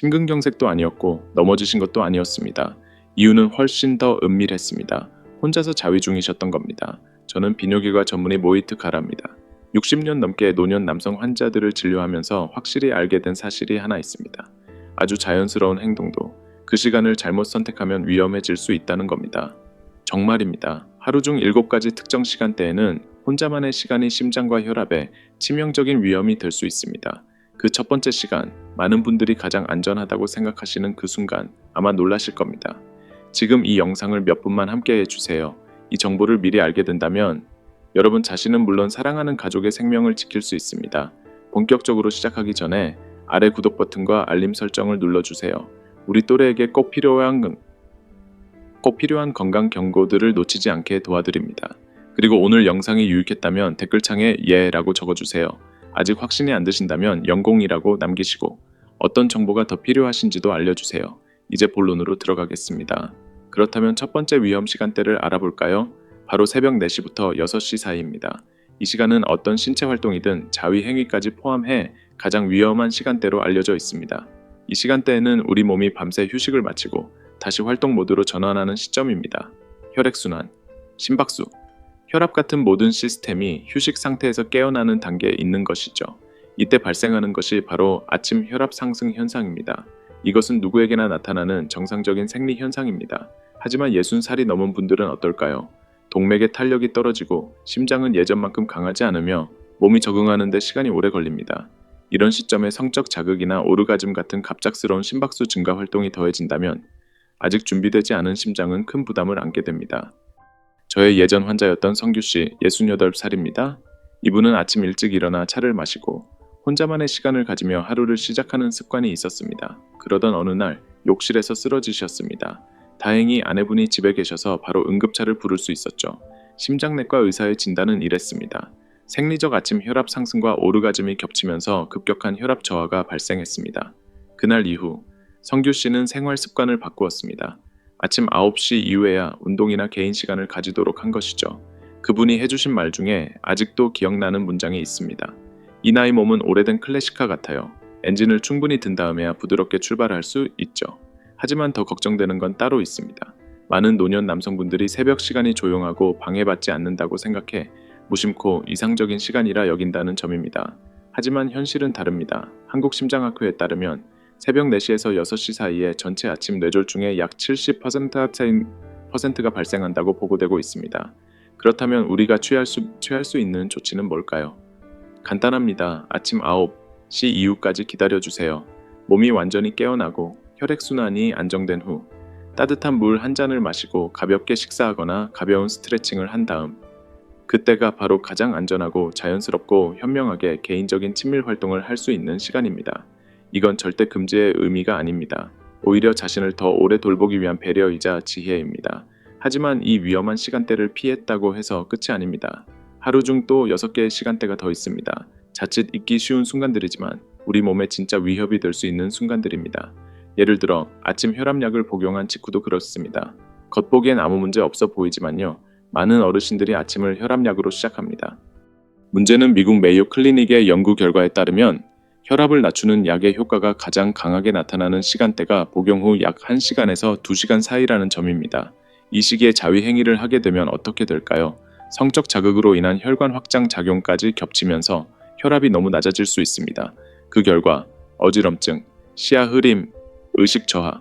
심근경색도 아니었고 넘어지신 것도 아니었습니다. 이유는 훨씬 더 은밀했습니다. 혼자서 자위 중이셨던 겁니다. 저는 비뇨기과 전문의 모이트 가라입니다. 60년 넘게 노년 남성 환자들을 진료하면서 확실히 알게 된 사실이 하나 있습니다. 아주 자연스러운 행동도 그 시간을 잘못 선택하면 위험해질 수 있다는 겁니다. 정말입니다. 하루 중 7가지 특정 시간대에는 혼자만의 시간이 심장과 혈압에 치명적인 위험이 될 수 있습니다. 그 첫 번째 시간, 많은 분들이 가장 안전하다고 생각하시는 그 순간 아마 놀라실 겁니다. 지금 이 영상을 몇 분만 함께 해주세요. 이 정보를 미리 알게 된다면 여러분 자신은 물론 사랑하는 가족의 생명을 지킬 수 있습니다. 본격적으로 시작하기 전에 아래 구독 버튼과 알림 설정을 눌러주세요. 우리 또래에게 꼭 필요한 꼭 필요한 건강 경고들을 놓치지 않게 도와드립니다. 그리고 오늘 영상이 유익했다면 댓글창에 예라고 적어주세요. 아직 확신이 안 드신다면 영공이라고 남기시고 어떤 정보가 더 필요하신지도 알려주세요. 이제 본론으로 들어가겠습니다. 그렇다면 첫 번째 위험 시간대를 알아볼까요? 바로 새벽 4시부터 6시 사이입니다. 이 시간은 어떤 신체 활동이든 자위 행위까지 포함해 가장 위험한 시간대로 알려져 있습니다. 이 시간대에는 우리 몸이 밤새 휴식을 마치고 다시 활동 모드로 전환하는 시점입니다. 혈액순환, 심박수, 혈압 같은 모든 시스템이 휴식 상태에서 깨어나는 단계에 있는 것이죠. 이때 발생하는 것이 바로 아침 혈압 상승 현상입니다. 이것은 누구에게나 나타나는 정상적인 생리 현상입니다. 하지만 60살이 넘은 분들은 어떨까요? 동맥의 탄력이 떨어지고 심장은 예전만큼 강하지 않으며 몸이 적응하는 데 시간이 오래 걸립니다. 이런 시점에 성적 자극이나 오르가즘 같은 갑작스러운 심박수 증가 활동이 더해진다면 아직 준비되지 않은 심장은 큰 부담을 안게 됩니다. 저의 예전 환자였던 성규 씨, 68살입니다. 이분은 아침 일찍 일어나 차를 마시고 혼자만의 시간을 가지며 하루를 시작하는 습관이 있었습니다. 그러던 어느 날 욕실에서 쓰러지셨습니다. 다행히 아내분이 집에 계셔서 바로 응급차를 부를 수 있었죠. 심장내과 의사의 진단은 이랬습니다. 생리적 아침 혈압 상승과 오르가즘이 겹치면서 급격한 혈압 저하가 발생했습니다. 그날 이후 성규 씨는 생활 습관을 바꾸었습니다. 아침 9시 이후에야 운동이나 개인 시간을 가지도록 한 것이죠. 그분이 해주신 말 중에 아직도 기억나는 문장이 있습니다. 이 나이 몸은 오래된 클래식카 같아요. 엔진을 충분히 든 다음에야 부드럽게 출발할 수 있죠. 하지만 더 걱정되는 건 따로 있습니다. 많은 노년 남성분들이 새벽 시간이 조용하고 방해받지 않는다고 생각해 무심코 이상적인 시간이라 여긴다는 점입니다. 하지만 현실은 다릅니다. 한국심장학회에 따르면 새벽 4시에서 6시 사이에 전체 아침 뇌졸중의 약 70%가 발생한다고 보고되고 있습니다. 그렇다면 우리가 취할 수, 취할 수 있는 조치는 뭘까요? 간단합니다. 아침 9시 이후까지 기다려주세요. 몸이 완전히 깨어나고 혈액순환이 안정된 후 따뜻한 물 한 잔을 마시고 가볍게 식사하거나 가벼운 스트레칭을 한 다음 그때가 바로 가장 안전하고 자연스럽고 현명하게 개인적인 친밀 활동을 할 수 있는 시간입니다. 이건 절대 금지의 의미가 아닙니다. 오히려 자신을 더 오래 돌보기 위한 배려이자 지혜입니다. 하지만 이 위험한 시간대를 피했다고 해서 끝이 아닙니다. 하루 중 또 6개의 시간대가 더 있습니다. 자칫 잊기 쉬운 순간들이지만 우리 몸에 진짜 위협이 될 수 있는 순간들입니다. 예를 들어 아침 혈압약을 복용한 직후도 그렇습니다. 겉보기엔 아무 문제 없어 보이지만요. 많은 어르신들이 아침을 혈압약으로 시작합니다. 문제는 미국 메이오 클리닉의 연구 결과에 따르면 혈압을 낮추는 약의 효과가 가장 강하게 나타나는 시간대가 복용 후 약 1시간에서 2시간 사이라는 점입니다. 이 시기에 자위 행위를 하게 되면 어떻게 될까요? 성적 자극으로 인한 혈관 확장 작용까지 겹치면서 혈압이 너무 낮아질 수 있습니다. 그 결과 어지럼증, 시야 흐림, 의식 저하,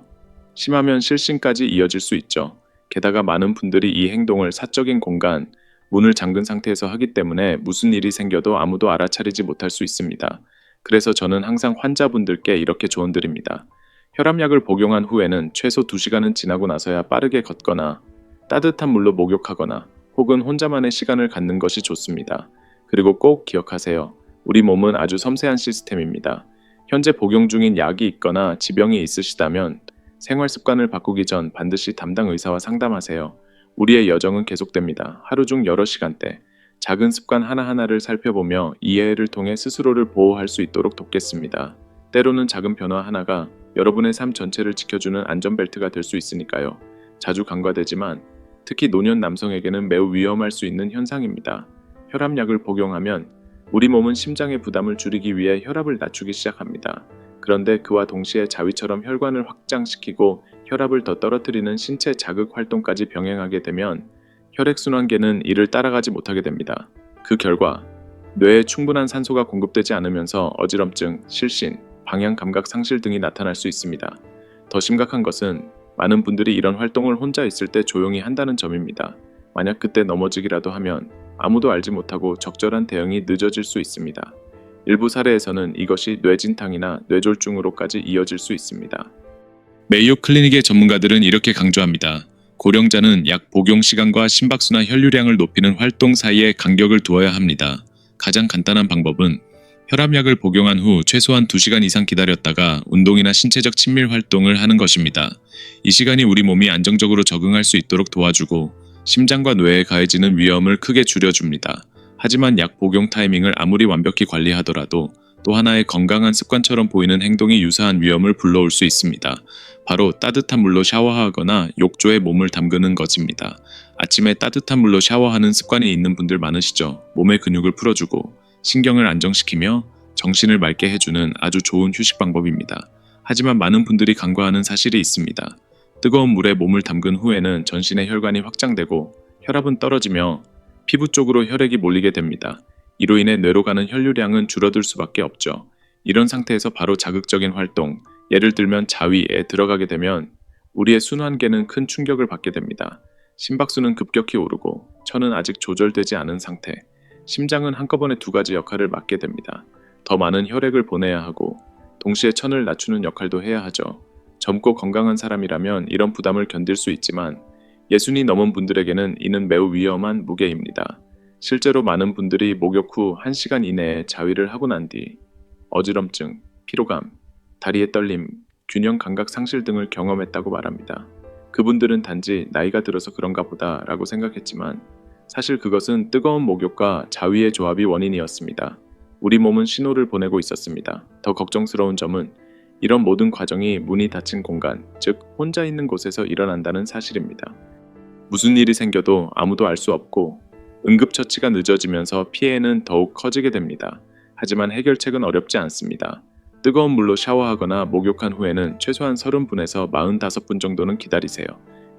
심하면 실신까지 이어질 수 있죠. 게다가 많은 분들이 이 행동을 사적인 공간, 문을 잠근 상태에서 하기 때문에 무슨 일이 생겨도 아무도 알아차리지 못할 수 있습니다. 그래서 저는 항상 환자분들께 이렇게 조언드립니다. 혈압약을 복용한 후에는 최소 2시간은 지나고 나서야 빠르게 걷거나 따뜻한 물로 목욕하거나 혹은 혼자만의 시간을 갖는 것이 좋습니다. 그리고 꼭 기억하세요. 우리 몸은 아주 섬세한 시스템입니다. 현재 복용 중인 약이 있거나 지병이 있으시다면 생활 습관을 바꾸기 전 반드시 담당 의사와 상담하세요. 우리의 여정은 계속됩니다. 하루 중 여러 시간대, 작은 습관 하나하나를 살펴보며 이해를 통해 스스로를 보호할 수 있도록 돕겠습니다. 때로는 작은 변화 하나가 여러분의 삶 전체를 지켜주는 안전벨트가 될 수 있으니까요. 자주 간과되지만 특히 노년 남성에게는 매우 위험할 수 있는 현상입니다. 혈압약을 복용하면 우리 몸은 심장의 부담을 줄이기 위해 혈압을 낮추기 시작합니다. 그런데 그와 동시에 자위처럼 혈관을 확장시키고 혈압을 더 떨어뜨리는 신체 자극 활동까지 병행하게 되면 혈액순환계는 이를 따라가지 못하게 됩니다. 그 결과 뇌에 충분한 산소가 공급되지 않으면서 어지럼증, 실신, 방향 감각 상실 등이 나타날 수 있습니다. 더 심각한 것은 많은 분들이 이런 활동을 혼자 있을 때 조용히 한다는 점입니다. 만약 그때 넘어지기라도 하면 아무도 알지 못하고 적절한 대응이 늦어질 수 있습니다. 일부 사례에서는 이것이 뇌진탕이나 뇌졸중으로까지 이어질 수 있습니다. 메이오 클리닉의 전문가들은 이렇게 강조합니다. 고령자는 약 복용 시간과 심박수나 혈류량을 높이는 활동 사이에 간격을 두어야 합니다. 가장 간단한 방법은 혈압약을 복용한 후 최소한 2시간 이상 기다렸다가 운동이나 신체적 친밀 활동을 하는 것입니다. 이 시간이 우리 몸이 안정적으로 적응할 수 있도록 도와주고 심장과 뇌에 가해지는 위험을 크게 줄여줍니다. 하지만 약 복용 타이밍을 아무리 완벽히 관리하더라도 또 하나의 건강한 습관처럼 보이는 행동이 유사한 위험을 불러올 수 있습니다. 바로 따뜻한 물로 샤워하거나 욕조에 몸을 담그는 것입니다. 아침에 따뜻한 물로 샤워하는 습관이 있는 분들 많으시죠? 몸의 근육을 풀어주고 신경을 안정시키며 정신을 맑게 해주는 아주 좋은 휴식 방법입니다. 하지만 많은 분들이 간과하는 사실이 있습니다. 뜨거운 물에 몸을 담근 후에는 전신의 혈관이 확장되고 혈압은 떨어지며 피부 쪽으로 혈액이 몰리게 됩니다. 이로 인해 뇌로 가는 혈류량은 줄어들 수밖에 없죠. 이런 상태에서 바로 자극적인 활동, 예를 들면 자위에 들어가게 되면 우리의 순환계는 큰 충격을 받게 됩니다. 심박수는 급격히 오르고 천은 아직 조절되지 않은 상태, 심장은 한꺼번에 두 가지 역할을 맡게 됩니다. 더 많은 혈액을 보내야 하고 동시에 천을 낮추는 역할도 해야 하죠. 젊고 건강한 사람이라면 이런 부담을 견딜 수 있지만 예순이 넘은 분들에게는 이는 매우 위험한 무게입니다. 실제로 많은 분들이 목욕 후 1시간 이내에 자위를 하고 난 뒤 어지럼증, 피로감, 다리의 떨림, 균형 감각 상실 등을 경험했다고 말합니다. 그분들은 단지 나이가 들어서 그런가 보다 라고 생각했지만 사실 그것은 뜨거운 목욕과 자위의 조합이 원인이었습니다. 우리 몸은 신호를 보내고 있었습니다. 더 걱정스러운 점은 이런 모든 과정이 문이 닫힌 공간, 즉 혼자 있는 곳에서 일어난다는 사실입니다. 무슨 일이 생겨도 아무도 알 수 없고 응급처치가 늦어지면서 피해는 더욱 커지게 됩니다. 하지만 해결책은 어렵지 않습니다. 뜨거운 물로 샤워하거나 목욕한 후에는 최소한 30분에서 45분 정도는 기다리세요.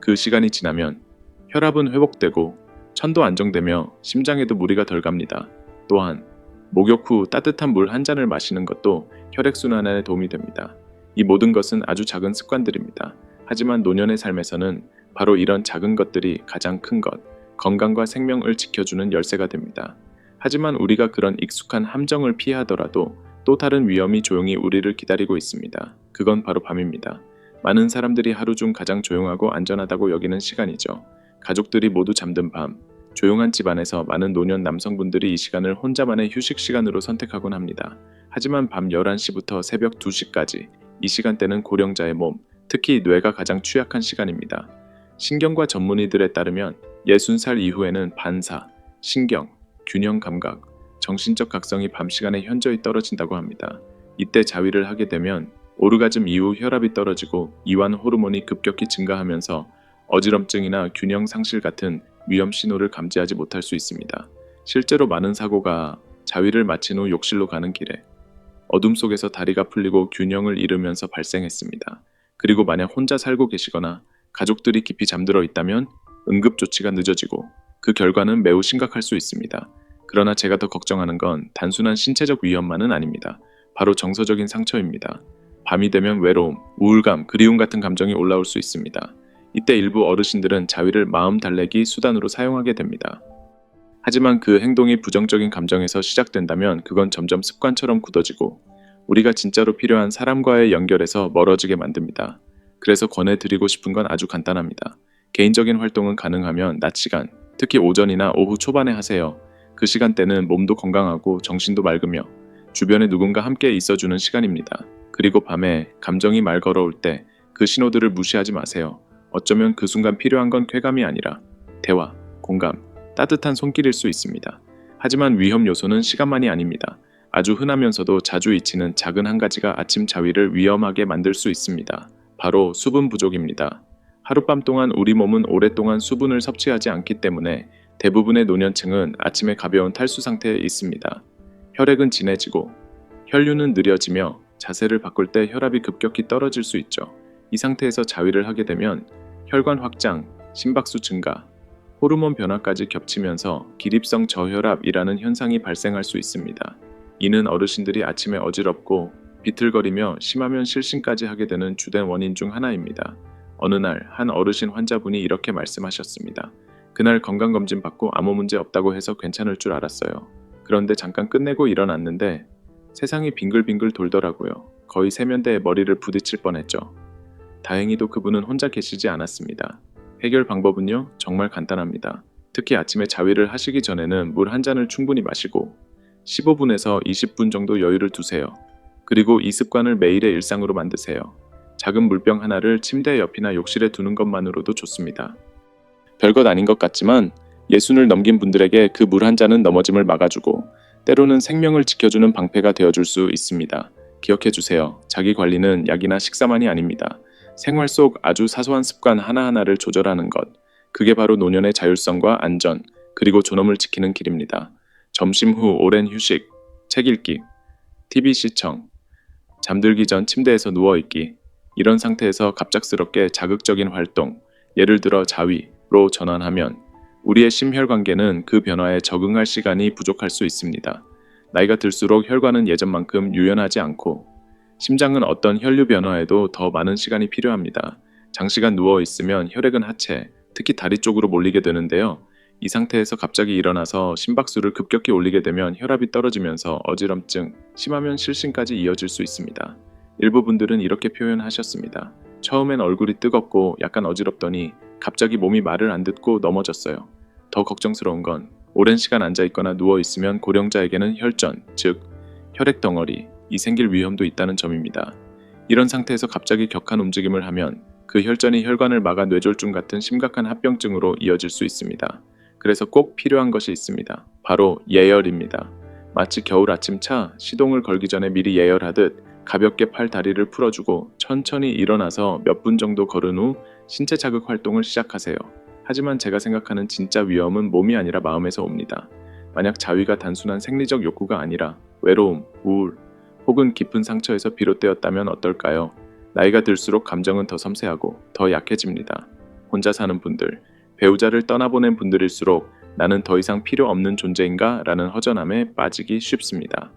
그 시간이 지나면 혈압은 회복되고 천도 안정되며 심장에도 무리가 덜 갑니다. 또한 목욕 후 따뜻한 물 한 잔을 마시는 것도 혈액순환에 도움이 됩니다. 이 모든 것은 아주 작은 습관들입니다. 하지만 노년의 삶에서는 바로 이런 작은 것들이 가장 큰 것, 건강과 생명을 지켜주는 열쇠가 됩니다. 하지만 우리가 그런 익숙한 함정을 피하더라도 또 다른 위험이 조용히 우리를 기다리고 있습니다. 그건 바로 밤입니다. 많은 사람들이 하루 중 가장 조용하고 안전하다고 여기는 시간이죠. 가족들이 모두 잠든 밤, 조용한 집 안에서 많은 노년 남성분들이 이 시간을 혼자만의 휴식 시간으로 선택하곤 합니다. 하지만 밤 11시부터 새벽 2시까지 이 시간대는 고령자의 몸, 특히 뇌가 가장 취약한 시간입니다. 신경과 전문의들에 따르면 60살 이후에는 반사, 신경, 균형 감각, 정신적 각성이 밤 시간에 현저히 떨어진다고 합니다. 이때 자위를 하게 되면 오르가즘 이후 혈압이 떨어지고 이완 호르몬이 급격히 증가하면서 어지럼증이나 균형 상실 같은 위험 신호를 감지하지 못할 수 있습니다. 실제로 많은 사고가 자위를 마친 후 욕실로 가는 길에 어둠 속에서 다리가 풀리고 균형을 잃으면서 발생했습니다. 그리고 만약 혼자 살고 계시거나 가족들이 깊이 잠들어 있다면 응급 조치가 늦어지고 그 결과는 매우 심각할 수 있습니다. 그러나 제가 더 걱정하는 건 단순한 신체적 위험만은 아닙니다. 바로 정서적인 상처입니다. 밤이 되면 외로움, 우울감, 그리움 같은 감정이 올라올 수 있습니다. 이때 일부 어르신들은 자위를 마음 달래기 수단으로 사용하게 됩니다. 하지만 그 행동이 부정적인 감정에서 시작된다면 그건 점점 습관처럼 굳어지고 우리가 진짜로 필요한 사람과의 연결에서 멀어지게 만듭니다. 그래서 권해드리고 싶은 건 아주 간단합니다. 개인적인 활동은 가능하면 낮 시간, 특히 오전이나 오후 초반에 하세요. 그 시간대는 몸도 건강하고 정신도 맑으며 주변에 누군가 함께 있어주는 시간입니다. 그리고 밤에 감정이 말 걸어올 때 그 신호들을 무시하지 마세요. 어쩌면 그 순간 필요한 건 쾌감이 아니라 대화, 공감, 따뜻한 손길일 수 있습니다. 하지만 위험 요소는 시간만이 아닙니다. 아주 흔하면서도 자주 잊히는 작은 한 가지가 아침 자위를 위험하게 만들 수 있습니다. 바로 수분 부족입니다. 하룻밤 동안 우리 몸은 오랫동안 수분을 섭취하지 않기 때문에 대부분의 노년층은 아침에 가벼운 탈수 상태에 있습니다. 혈액은 진해지고 혈류는 느려지며 자세를 바꿀 때 혈압이 급격히 떨어질 수 있죠. 이 상태에서 자위를 하게 되면 혈관 확장, 심박수 증가, 호르몬 변화까지 겹치면서 기립성 저혈압이라는 현상이 발생할 수 있습니다. 이는 어르신들이 아침에 어지럽고 비틀거리며 심하면 실신까지 하게 되는 주된 원인 중 하나입니다. 어느 날 한 어르신 환자분이 이렇게 말씀하셨습니다. 그날 건강검진 받고 아무 문제 없다고 해서 괜찮을 줄 알았어요. 그런데 잠깐 끝내고 일어났는데 세상이 빙글빙글 돌더라고요. 거의 세면대에 머리를 부딪힐 뻔했죠. 다행히도 그분은 혼자 계시지 않았습니다. 해결 방법은요, 정말 간단합니다. 특히 아침에 자위를 하시기 전에는 물 한 잔을 충분히 마시고 15분에서 20분 정도 여유를 두세요. 그리고 이 습관을 매일의 일상으로 만드세요. 작은 물병 하나를 침대 옆이나 욕실에 두는 것만으로도 좋습니다. 별것 아닌 것 같지만 예순을 넘긴 분들에게 그 물 한 잔은 넘어짐을 막아주고 때로는 생명을 지켜주는 방패가 되어줄 수 있습니다. 기억해 주세요. 자기 관리는 약이나 식사만이 아닙니다. 생활 속 아주 사소한 습관 하나하나를 조절하는 것. 그게 바로 노년의 자율성과 안전, 그리고 존엄을 지키는 길입니다. 점심 후 오랜 휴식, 책 읽기, TV 시청, 잠들기 전 침대에서 누워있기. 이런 상태에서 갑작스럽게 자극적인 활동, 예를 들어 자위 로 전환하면 우리의 심혈관계는 그 변화에 적응할 시간이 부족할 수 있습니다. 나이가 들수록 혈관은 예전만큼 유연하지 않고 심장은 어떤 혈류 변화에도 더 많은 시간이 필요합니다. 장시간 누워 있으면 혈액은 하체, 특히 다리 쪽으로 몰리게 되는데요. 이 상태에서 갑자기 일어나서 심박수를 급격히 올리게 되면 혈압이 떨어지면서 어지럼증, 심하면 실신까지 이어질 수 있습니다. 일부 분들은 이렇게 표현하셨습니다. 처음엔 얼굴이 뜨겁고 약간 어지럽더니 갑자기 몸이 말을 안 듣고 넘어졌어요. 더 걱정스러운 건 오랜 시간 앉아 있거나 누워 있으면 고령자에게는 혈전, 즉 혈액 덩어리, 이 생길 위험도 있다는 점입니다. 이런 상태에서 갑자기 격한 움직임을 하면 그 혈전이 혈관을 막아 뇌졸중 같은 심각한 합병증으로 이어질 수 있습니다. 그래서 꼭 필요한 것이 있습니다. 바로 예열입니다. 마치 겨울 아침 차 시동을 걸기 전에 미리 예열하듯 가볍게 팔 다리를 풀어주고 천천히 일어나서 몇 분 정도 걸은 후 신체 자극 활동을 시작하세요. 하지만 제가 생각하는 진짜 위험은 몸이 아니라 마음에서 옵니다. 만약 자위가 단순한 생리적 욕구가 아니라 외로움, 우울, 혹은 깊은 상처에서 비롯되었다면 어떨까요? 나이가 들수록 감정은 더 섬세하고 더 약해집니다. 혼자 사는 분들, 배우자를 떠나보낸 분들일수록 나는 더 이상 필요 없는 존재인가? 라는 허전함에 빠지기 쉽습니다.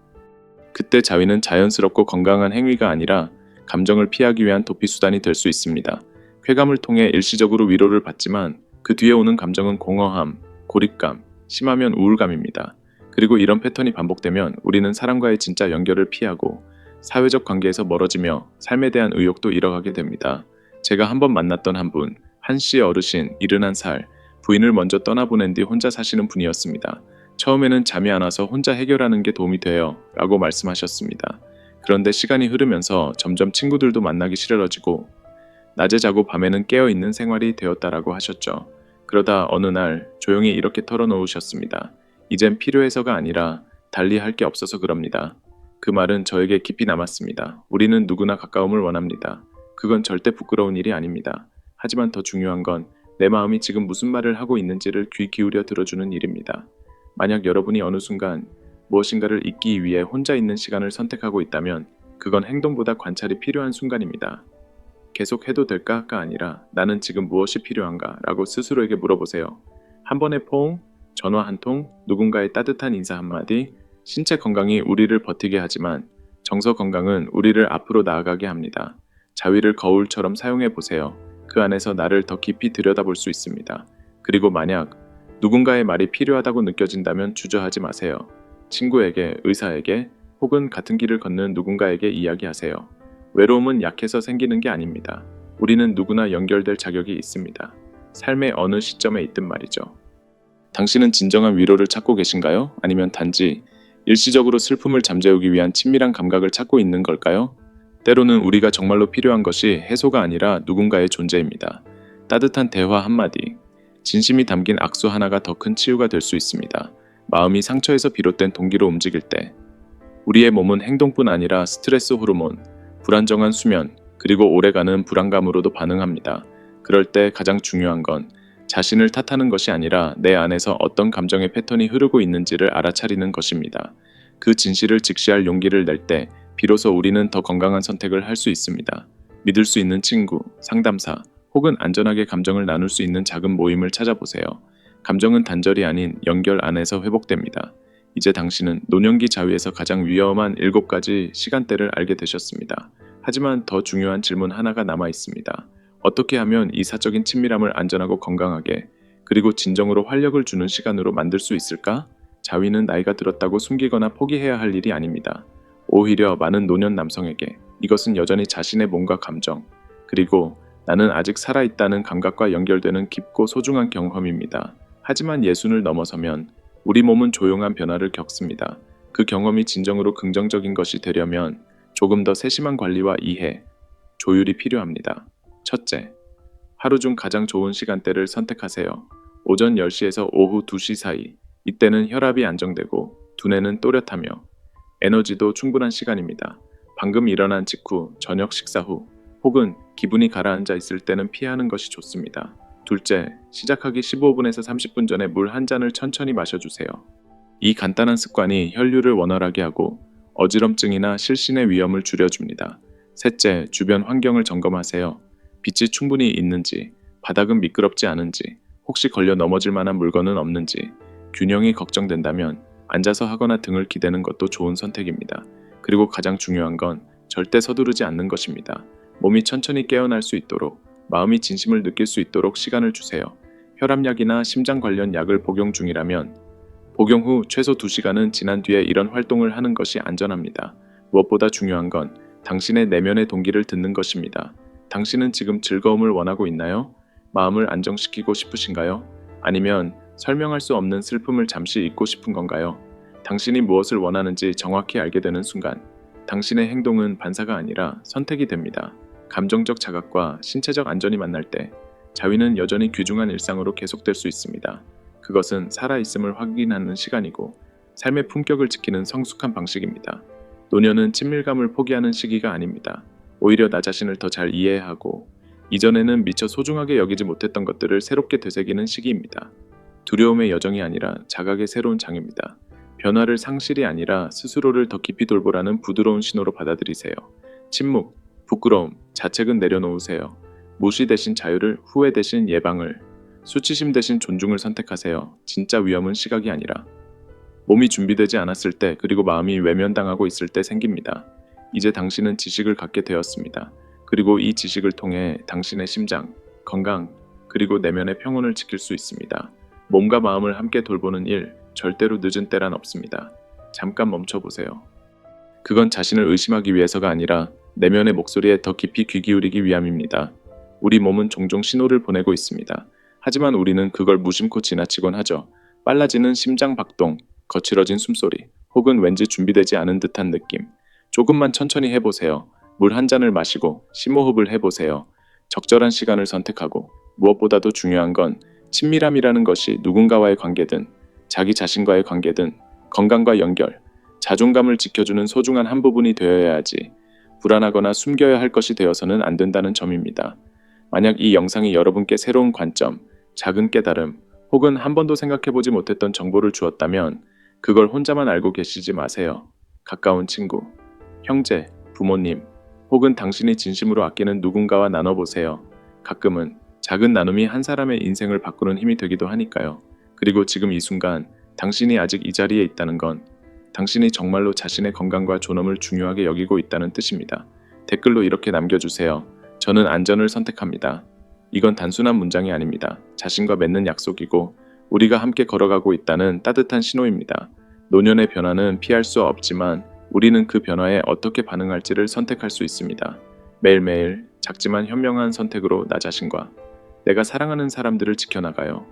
그때 자위는 자연스럽고 건강한 행위가 아니라 감정을 피하기 위한 도피 수단이 될 수 있습니다. 쾌감을 통해 일시적으로 위로를 받지만 그 뒤에 오는 감정은 공허함, 고립감, 심하면 우울감입니다. 그리고 이런 패턴이 반복되면 우리는 사람과의 진짜 연결을 피하고 사회적 관계에서 멀어지며 삶에 대한 의욕도 잃어가게 됩니다. 제가 한 번 만났던 한 분, 한씨 어르신, 71살, 부인을 먼저 떠나보낸 뒤 혼자 사시는 분이었습니다. 처음에는 잠이 안 와서 혼자 해결하는 게 도움이 돼요. 라고 말씀하셨습니다. 그런데 시간이 흐르면서 점점 친구들도 만나기 싫어지고 낮에 자고 밤에는 깨어 있는 생활이 되었다라고 하셨죠. 그러다 어느 날 조용히 이렇게 털어놓으셨습니다. 이젠 필요해서가 아니라 달리 할 게 없어서 그럽니다. 그 말은 저에게 깊이 남았습니다. 우리는 누구나 가까움을 원합니다. 그건 절대 부끄러운 일이 아닙니다. 하지만 더 중요한 건 내 마음이 지금 무슨 말을 하고 있는지를 귀 기울여 들어주는 일입니다. 만약 여러분이 어느 순간 무엇인가를 잊기 위해 혼자 있는 시간을 선택하고 있다면 그건 행동보다 관찰이 필요한 순간입니다. 계속 해도 될까가 아니라 나는 지금 무엇이 필요한가 라고 스스로에게 물어보세요. 한 번의 포옹, 전화 한 통, 누군가의 따뜻한 인사 한마디, 신체 건강이 우리를 버티게 하지만 정서 건강은 우리를 앞으로 나아가게 합니다. 자위를 거울처럼 사용해 보세요. 그 안에서 나를 더 깊이 들여다볼 수 있습니다. 그리고 만약 누군가의 말이 필요하다고 느껴진다면 주저하지 마세요. 친구에게, 의사에게, 혹은 같은 길을 걷는 누군가에게 이야기하세요. 외로움은 약해서 생기는 게 아닙니다. 우리는 누구나 연결될 자격이 있습니다. 삶의 어느 시점에 있든 말이죠. 당신은 진정한 위로를 찾고 계신가요? 아니면 단지 일시적으로 슬픔을 잠재우기 위한 친밀한 감각을 찾고 있는 걸까요? 때로는 우리가 정말로 필요한 것이 해소가 아니라 누군가의 존재입니다. 따뜻한 대화 한마디, 진심이 담긴 악수 하나가 더 큰 치유가 될 수 있습니다. 마음이 상처에서 비롯된 동기로 움직일 때, 우리의 몸은 행동뿐 아니라 스트레스 호르몬, 불안정한 수면, 그리고 오래가는 불안감으로도 반응합니다. 그럴 때 가장 중요한 건 자신을 탓하는 것이 아니라 내 안에서 어떤 감정의 패턴이 흐르고 있는지를 알아차리는 것입니다. 그 진실을 직시할 용기를 낼 때 비로소 우리는 더 건강한 선택을 할 수 있습니다. 믿을 수 있는 친구, 상담사, 혹은 안전하게 감정을 나눌 수 있는 작은 모임을 찾아보세요. 감정은 단절이 아닌 연결 안에서 회복됩니다. 이제 당신은 노년기 자위에서 가장 위험한 7가지 시간대를 알게 되셨습니다. 하지만 더 중요한 질문 하나가 남아 있습니다. 어떻게 하면 이 사적인 친밀함을 안전하고 건강하게 그리고 진정으로 활력을 주는 시간으로 만들 수 있을까? 자위는 나이가 들었다고 숨기거나 포기해야 할 일이 아닙니다. 오히려 많은 노년 남성에게 이것은 여전히 자신의 몸과 감정, 그리고 나는 아직 살아있다는 감각과 연결되는 깊고 소중한 경험입니다. 하지만 예순을 넘어서면 우리 몸은 조용한 변화를 겪습니다. 그 경험이 진정으로 긍정적인 것이 되려면 조금 더 세심한 관리와 이해, 조율이 필요합니다. 첫째, 하루 중 가장 좋은 시간대를 선택하세요. 오전 10시에서 오후 2시 사이. 이때는 혈압이 안정되고 두뇌는 또렷하며 에너지도 충분한 시간입니다. 방금 일어난 직후, 저녁 식사 후, 혹은 기분이 가라앉아 있을 때는 피하는 것이 좋습니다. 둘째, 시작하기 15분에서 30분 전에 물 한 잔을 천천히 마셔주세요. 이 간단한 습관이 혈류를 원활하게 하고 어지럼증이나 실신의 위험을 줄여줍니다. 셋째, 주변 환경을 점검하세요. 빛이 충분히 있는지, 바닥은 미끄럽지 않은지, 혹시 걸려 넘어질 만한 물건은 없는지, 균형이 걱정된다면 앉아서 하거나 등을 기대는 것도 좋은 선택입니다. 그리고 가장 중요한 건 절대 서두르지 않는 것입니다. 몸이 천천히 깨어날 수 있도록, 마음이 진심을 느낄 수 있도록 시간을 주세요. 혈압약이나 심장 관련 약을 복용 중이라면 복용 후 최소 2시간은 지난 뒤에 이런 활동을 하는 것이 안전합니다. 무엇보다 중요한 건 당신의 내면의 동기를 듣는 것입니다. 당신은 지금 즐거움을 원하고 있나요? 마음을 안정시키고 싶으신가요? 아니면 설명할 수 없는 슬픔을 잠시 잊고 싶은 건가요? 당신이 무엇을 원하는지 정확히 알게 되는 순간, 당신의 행동은 반사가 아니라 선택이 됩니다. 감정적 자각과 신체적 안전이 만날 때, 자위는 여전히 귀중한 일상으로 계속될 수 있습니다. 그것은 살아있음을 확인하는 시간이고, 삶의 품격을 지키는 성숙한 방식입니다. 노년은 친밀감을 포기하는 시기가 아닙니다. 오히려 나 자신을 더 잘 이해하고, 이전에는 미처 소중하게 여기지 못했던 것들을 새롭게 되새기는 시기입니다. 두려움의 여정이 아니라 자각의 새로운 장입니다. 변화를 상실이 아니라 스스로를 더 깊이 돌보라는 부드러운 신호로 받아들이세요. 침묵, 부끄러움, 자책은 내려놓으세요. 무시 대신 자유를, 후회 대신 예방을, 수치심 대신 존중을 선택하세요. 진짜 위험은 시각이 아니라 몸이 준비되지 않았을 때 그리고 마음이 외면당하고 있을 때 생깁니다. 이제 당신은 지식을 갖게 되었습니다. 그리고 이 지식을 통해 당신의 심장, 건강, 그리고 내면의 평온을 지킬 수 있습니다. 몸과 마음을 함께 돌보는 일, 절대로 늦은 때란 없습니다. 잠깐 멈춰보세요. 그건 자신을 의심하기 위해서가 아니라 내면의 목소리에 더 깊이 귀 기울이기 위함입니다. 우리 몸은 종종 신호를 보내고 있습니다. 하지만 우리는 그걸 무심코 지나치곤 하죠. 빨라지는 심장 박동, 거칠어진 숨소리, 혹은 왠지 준비되지 않은 듯한 느낌. 조금만 천천히 해보세요. 물 한 잔을 마시고 심호흡을 해보세요. 적절한 시간을 선택하고 무엇보다도 중요한 건 친밀함이라는 것이 누군가와의 관계든 자기 자신과의 관계든 건강과 연결, 자존감을 지켜주는 소중한 한 부분이 되어야 하지 불안하거나 숨겨야 할 것이 되어서는 안 된다는 점입니다. 만약 이 영상이 여러분께 새로운 관점, 작은 깨달음, 혹은 한 번도 생각해보지 못했던 정보를 주었다면 그걸 혼자만 알고 계시지 마세요. 가까운 친구, 형제, 부모님, 혹은 당신이 진심으로 아끼는 누군가와 나눠보세요. 가끔은 작은 나눔이 한 사람의 인생을 바꾸는 힘이 되기도 하니까요. 그리고 지금 이 순간 당신이 아직 이 자리에 있다는 건 당신이 정말로 자신의 건강과 존엄을 중요하게 여기고 있다는 뜻입니다. 댓글로 이렇게 남겨주세요. 저는 안전을 선택합니다. 이건 단순한 문장이 아닙니다. 자신과 맺는 약속이고 우리가 함께 걸어가고 있다는 따뜻한 신호입니다. 노년의 변화는 피할 수 없지만 우리는 그 변화에 어떻게 반응할지를 선택할 수 있습니다. 매일매일 작지만 현명한 선택으로 나 자신과 내가 사랑하는 사람들을 지켜나가요.